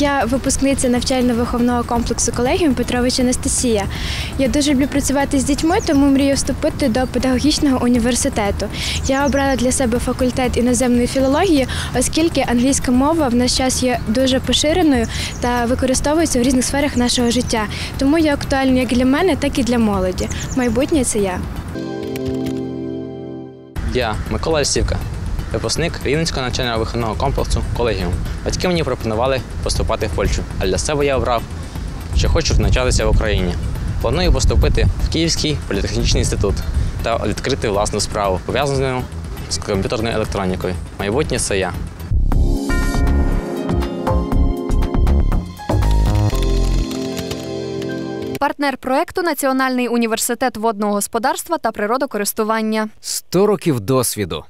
Я випускниця навчально-виховного комплексу колегіум Петрович Анастасія. Я дуже люблю працювати з дітьми, тому мрію вступити до педагогічного університету. Я обрала для себе факультет іноземної філології, оскільки англійська мова в наш час є дуже поширеною та використовується в різних сферах нашого життя. Тому є актуальною як для мене, так і для молоді. Майбутнє це я. Я Микола Лісівка, випускник Рівненського навчального виховного комплексу колегіум. Батьки мені пропонували поступати в Польщу, а для себе я обрав, що хочу навчатися в Україні. Планую поступити в Київський політехнічний інститут та відкрити власну справу, пов'язану з комп'ютерною електронікою. Майбутнє це я. Партнер проекту Національний університет водного господарства та природокористування. 100 років досвіду.